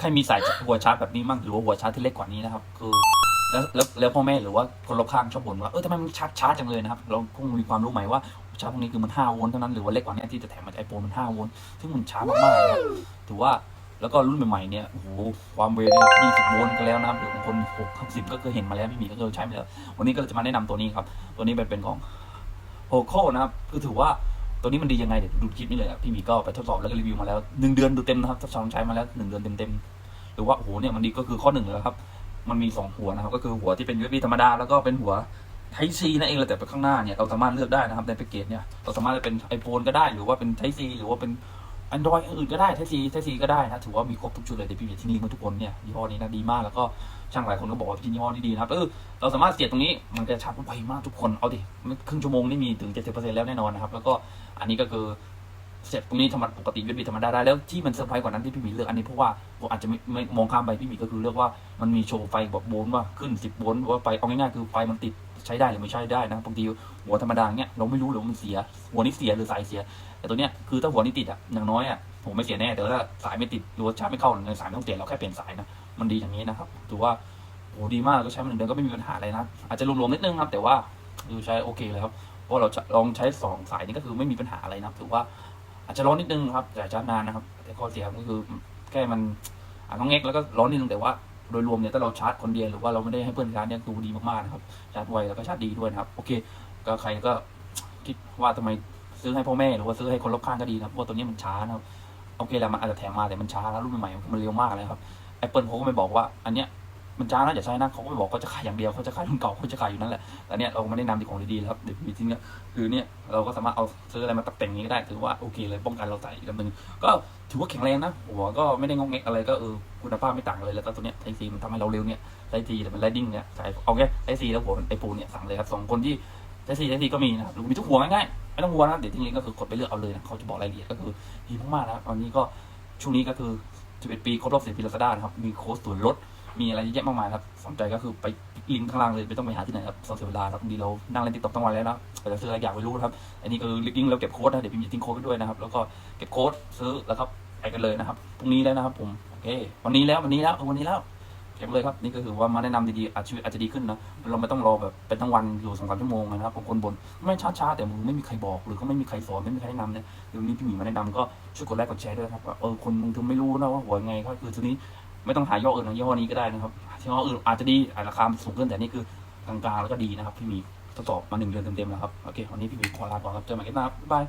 ใครมีสายหัวชาร์จแบบนี้มั่งหรือว่าหัวชาร์จที่เล็กกว่านี้นะครับ คือแล้วแล้วแล้วพ่อแม่หรือว่าคนรอบข้างชอบบ่นว่าเออทำไมมันชาร์จช้าจังเลยนะครับ เราคงมีความรู้ใหม่ว่าชาร์จพวกนี้คือมัน5โวลต์เท่านั้นหรือว่าเล็กกว่านี้ที่จะแถมมาไอโฟนมัน5โวลต์ซึ่งมันช้ามากๆนะครับถือว่าแล้วก็รุ่นใหม่ๆเนี่ยโอ้โหความเร็วเนี่ย20โวลต์ก็แล้วนะครับหรือบางคน6 60ก็เคยเห็นมาแล้วไม่มีก็เคยใช้มาแล้ววันนี้ก็จะมาแนะนำตัวนี้ครับ ตัวนี้เป็นเป็นของโ o โคนะครับคือถือว่า ตัวนี้มันดียังไงเดี๋ยวดูคลิปนี้เลยครับพี่หมีก็ไปทดสอบแล้วก็รีวิวมาแล้วหนึ่งเดือนดูเต็มนะครับทดสอบใช้มาแล้วหนึ่งเดือนเต็มๆหรือว่าโอ้โหเนี่ยมันดีก็คือข้อหนึ่งเลยครับ มันมีสองหัวนะครับก็คือหัวที่เป็น USB ธรรมดาแล้วก็เป็นหัว Type C นั่นเองเลยแต่ไปข้างหน้าเนี่ยเราสามารถเลือกได้นะครับในแพ็กเกจเนี่ยเราสามารถจะเป็น iPhone ก็ได้หรือว่าเป็น Type C หรือว่าเป็น Android อื่นก็ได้ Type C Type C ก็ได้นะ ถือว่ามีครบทุกชุดเลยเดี๋ยวพี่มีที่นี่มาทุกคนเนี่ยยี่ห้อนี้นะดีมากแล้วก็ช่างหลายคนก็บอกว่าพี่ยี่ห้อนี้ดีนะครับเออเราสามารถเสียบตรงนี้มันจะชาร์จไวมากทุกคนเอาดิครึ่งชั่วโมงนี่มีถึง 70%แล้วแน่นอนนะครับแล้วก็อันนี้ก็คือ เสร็จตรงนี้ธรรมดาปกติ USB ธรรมดาได้แล้วที่มันเซอร์ไพรส์กว่านั้นที่พี่หมีเลือกอันนี้เพราะว่าผมอาจจะไม่ไม่มองข้ามไปพี่หมีก็คือเลือกว่ามันมีโชว์ไฟแบบโวลต์ว่าขึ้น 10โวลต์ว่าไฟเอาง่ายๆคือไฟมันติดใช้ได้หรือไม่ใช้ได้นะบางทีหัวธรรมดาเนี้ยเราไม่รู้หรือมันเสีย หัวนี้เสียหรือสายเสีย แต่ตัวเนี้ยคือถ้าหัวนี้ติดอะอย่างน้อยอะผมไม่เสียแน่แต่ถ้าสายไม่ติดหรือว่าชาร์จไม่เข้าในสายไม่ต้องเปลี่ยนเราแค่เปลี่ยนสายนะมันดีอย่างนี้นะครับถือว่าโหดีมากก็ใช้มาหนึ่งเดือนก็ไม่มีปัญหาอะไรนะอาจจะรวมๆนิดนึงครับแต่ว่าคือใช้โอเคเลยครับเพราะเราลองใช้สสายนี้ก็คือไม่มีปัญหาอะไรนะถือว่า อาจจะร้อนนิดนึงครับแต่ชาร์จนานนะครับ แต่ข้อเสียก็คือแค่มันอะต้องเง็กแล้วก็ร้อนนิดนึงแต่ว่าโดยรวมเนี่ยถ้าเราชาร์จคนเดียวหรือว่าเราไม่ได้ให้เพื่อนชาร์จเนี่ยดูดีมากๆนะครับชาร์จไวแล้วก็ชาร์จดีด้วยนะครับโอเค ก็ใครก็คิดว่าทำไมซื้อให้พ่อแม่หรือว่าซื้อให้คนรอบข้างก็ดีนะเพราะว่าตัวนี้มันช้านะครับโอเคแหละมันอาจจะแถมมาแต่มันช้าแล้วรุ่นใหม่มันเร็วมากเลยครับแอปเปิลเขาก็ไม่บอกว่าอันเนี้ย มันช้านะอย่าใช้นะเขาก็ไม่บอกเขาจะขายอย่างเดียวเขาจะขายรุ่นเก่าเขาจะขายอยู่นั่นแหละแต่เนี้ยเราไม่ได้นำที่ของดีๆครับเดี๋ยวมีที่เนี้ยคือเนี่ยเราก็สามารถเอาซื้ออะไรมาตัดแต่งนี้ก็ได้ถือว่าโอเคเลยป้องกันเราใส่อีกอันหนึ่งก็ถือว่าแข็งแรงนะหัวก็ไม่ได้งงเงกอะไรก็เออคุณภาพไม่ต่างเลยแล้วก็ตัวเนี้ยไทซีมันทำให้เราเร็วเนี่ยไทซีแต่เป็นไลดิ้งเนี่ยใช่เอาแค่ไทซีแล้วหัวไอปูเนี่ยสั่งเลยครับสองคนที่ไทซีไทซีก็มีนะครับมีทุกหัวง่ายๆไม่ต้องหัวนะเดี๋ยวทิ้งลิงก็คือกดไปเลือกเอาเลยนะเขาจะบอกรายละเอียดก็คือดีมากๆนะตอนนี้ก็ช่วงนี้ก็คือ11ปีครบรอบ10ปีลาซาด้านะครับมีโค้ดส่วนลด มีอะไรเยอะแยะมากมายครับสนใจก็คือไปลิงก์ข้างล่างเลยไม่ต้องไปหาที่ไหนครับสเสียเวลาครับบางทีเรานั่งเล่นติ๊กต็อกทั้งวันแล้วนะแต่จะซื้ออะไรอยากไม่รู้นะครับ อันนี้คือลิงก์เราเก็บโค้ดนะเดี๋ยวพิมพ์จะทิ้งโค้ดไว้ด้วยนะครับ แล้วก็เก็บโค้ดซื้อแล้วก็ไปกันเลยนะครับพรุ่งนี้แล้วนะครับ ผมโอเค วันนี้แล้ววันนี้แล้ววันนี้แล้วเก็บเลยครับนี่ก็คือว่ามาแนะนำดีๆอาจชีวิตอาจจะดีขึ้นนะเราไม่ต้องรอแบบเป็นทั้งวันอยู่สองสามชั่วโมงนะครับบางคนบ่นไม่ช้าๆแต่มึงไม่มีใครบอกหรือก็ไม่มีใครสอนไม่มีใครแนะนำเนี่ยเดี๋ยวนี้พี่หมีมาแนะนำก็ช่วยกดไลค์กดแชร์ด้วยครับว่าเออคนมึงถึงไม่รู้นะว่าหัวไงก็คือตัวนี้ ไม่ต้องหาย่ห้ออื่นของยี่ห้อนี้ก็ได้นะครับยี่ห้ออื่นอาจจะดีอาจราคาสูงขึ้นแต่นี่คือกลางๆแล้วก็ดีนะครับ พี่มีทดสอบมาหนึ่งเดือนเต็มๆแล้วครับ โอเค วันนี้พี่มีขอลาก่อนครับ เจอกันใหม่คลิปหน้าครับบ๊ายบาย